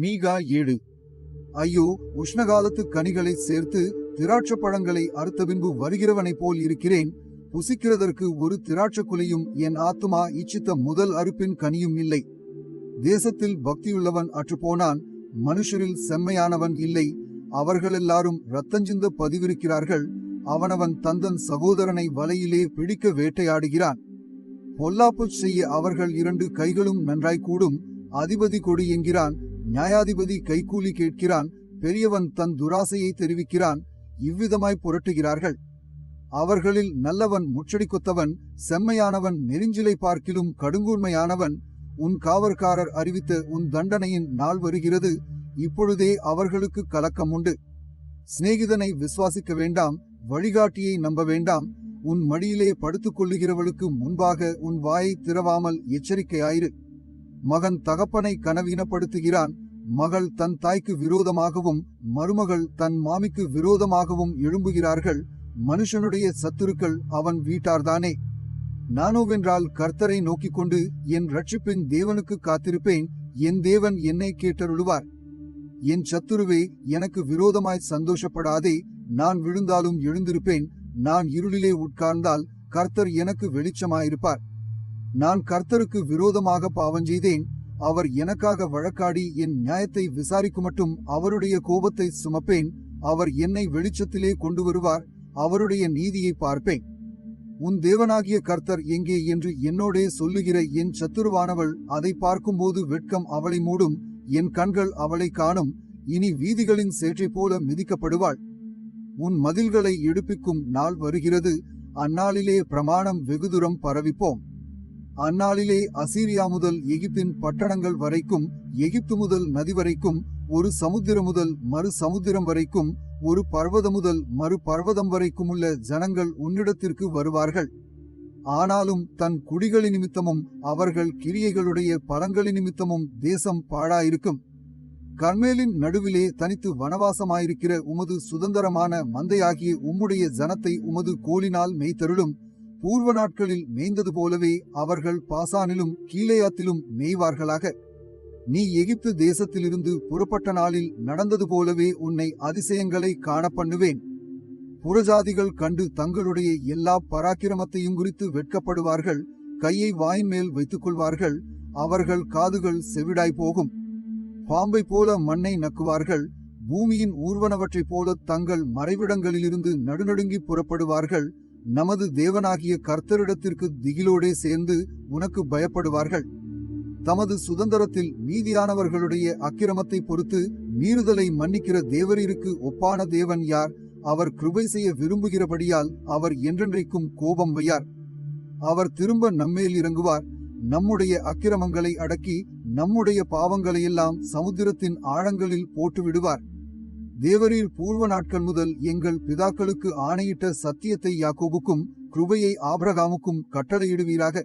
மீகா ஏழு. ஐயோ உஷ்ணகாலத்து கனிகளை சேர்த்து திராட்சை பழங்களை அறுத்த பின்பு வருகிறவனைப் போல் இருக்கிறேன். புசிக்கிறதற்கு ஒரு திராட்சை குலையும் என் ஆத்துமா இச்சித்த முதல் அறுப்பின் கனியும் இல்லை. தேசத்தில் பக்தியுள்ளவன் அற்றுப்போனான் மனுஷரில் செம்மையானவன் இல்லை. அவர்களெல்லாரும் ரத்தஞ்சிந்த பதிவிருக்கிறார்கள். அவனவன் தந்தன் சகோதரனை வலையிலே பிடிக்க வேட்டையாடுகிறான். பொல்லாப்பு செய்ய அவர்கள் இரண்டு கைகளும் நன்றாய்க்கூடும் அதிபதி கொடி என்கிறான் நியாயாதிபதி கைக்கூலி கேட்கிறான் பெரியவன் தன் துராசையை தெரிவிக்கிறான் இவ்விதமாய் புரட்டுகிறார்கள். அவர்களில் நல்லவன் முச்சடி கொத்தவன் செம்மையானவன் நெருஞ்சிலை பார்க்கிலும் கடுங்கூர்மையானவன் உன் காவற்காரர் அறிவித்த உன் தண்டனையின் நாள் வருகிறது இப்பொழுதே அவர்களுக்கு கலக்கம் உண்டு. சிநேகிதனை விசுவாசிக்க வேண்டாம் வழிகாட்டியை நம்ப வேண்டாம் உன் மடியிலே படுத்துக் கொள்ளுகிறவளுக்கு முன்பாக உன் வாயை திறவாமல் எச்சரிக்கையாயிரு. மகன் தகப்பனை கனவீனப்படுத்துகிறான். மகள் தன் தாய்க்கு விரோதமாகவும் மருமகள் தன் மாமிக்கு விரோதமாகவும் எழும்புகிறார்கள். மனுஷனுடைய சத்துருக்கள் அவன் வீட்டார்தானே. நானோவென்றால் கர்த்தரை நோக்கிக் கொண்டு என் ரட்சிப்பின் தேவனுக்கு காத்திருப்பேன். என் தேவன் என்னை கேட்டருளுவார். என் சத்துருவே எனக்கு விரோதமாய் சந்தோஷப்படாதே. நான் விழுந்தாலும் எழுந்திருப்பேன். நான் இருளிலே உட்கார்ந்தால் கர்த்தர் எனக்கு வெளிச்சமாயிருப்பார். நான் கர்த்தருக்கு விரோதமாக பாவஞ்செய்தேன் அவர் எனக்காக வழக்காடி என் நியாயத்தை விசாரிக்கும் மட்டும் அவருடைய கோபத்தை சுமப்பேன். அவர் என்னை வெளிச்சத்திலே கொண்டு வருவார். அவருடைய நீதியை பார்ப்பேன். உன் தேவனாகிய கர்த்தர் எங்கே என்று என்னோடே சொல்லுகிற என் சத்துருவானவள் அதை பார்க்கும்போது வெட்கம் அவளை மூடும். என் கண்கள் அவளை காணும். இனி வீதிகளின் சேற்றை போல மிதிக்கப்படுவாள். உன் மதில்களை எடுப்பிக்கும் நாள் வருகிறது. அந்நாளிலே பிரமாணம் வெகு தூரம் பரவிப்போம். அந்நாளிலே அசீரியா முதல் எகிப்தின் பட்டணங்கள் வரைக்கும் எகிப்து முதல் நதி வரைக்கும் ஒரு சமுத்திரம் முதல் மறு சமுத்திரம் வரைக்கும் ஒரு பர்வதம் முதல் மறு பர்வதம் வரைக்கும் உள்ள ஜனங்கள் உன்னிடத்திற்கு வருவார்கள். ஆனாலும் தன் குடிகளின் நிமித்தமும் அவர்கள் கிரியைகளுடைய பலங்களின் நிமித்தமும் தேசம் பாழாயிருக்கும். கர்மேலின் நடுவிலே தனித்து வனவாசமாயிருக்கிற உமது சுதந்திரமான மந்தையாகிய உம்முடைய ஜனத்தை உமது கோலினால் மெய்தருளும் பூர்வ நாட்களில் மேய்ந்தது போலவே அவர்கள் பாசானிலும் கீழேயாத்திலும் மேய்வார்களாக. நீ எகிப்து தேசத்திலிருந்து புறப்பட்ட நாளில் நடந்தது போலவே உன்னை அதிசயங்களை காண பண்ணுவேன் புறஜாதிகள் கண்டு தங்களுடைய எல்லா பராக்கிரமத்தையும் குறித்து வெட்கப்படுவார்கள் கையை வாயின் மேல் வைத்துக் கொள்வார்கள் அவர்கள் காதுகள் செவிடாய் போகும். பாம்பை போல மண்ணை நக்குவார்கள் பூமியின் ஊர்வனவற்றைப் போல தங்கள் மறைவிடங்களிலிருந்து நடுநடுங்கி புறப்படுவார்கள் நமது தேவனாகிய கர்த்தரிடத்திற்கு திகிலோடே சேர்ந்து உனக்கு பயப்படுவார்கள். தமது சுதந்திரத்தில் மீதியானவர்களுடைய அக்கிரமத்தை பொறுத்து மீறுதலை மன்னிக்கிற தேவரீருக்கு ஒப்பான தேவன் யார்? அவர் கிருபை செய்ய விரும்புகிறபடியால் அவர் என்றென்றைக்கும் கோபம் வையார். அவர் திரும்ப நம்மேல் இறங்குவார். நம்முடைய அக்கிரமங்களை அடக்கி நம்முடைய பாவங்களையெல்லாம் சமுத்திரத்தின் ஆழங்களில் போட்டு விடுவார் தேவரீர் பூர்வ நாட்கள் முதல் எங்கள் பிதாக்களுக்கு ஆணையிட்ட சத்தியத்தை யாக்கோபுக்கும் கிருபையை ஆபிரகாமுக்கும் கட்டளையிடுவீராக.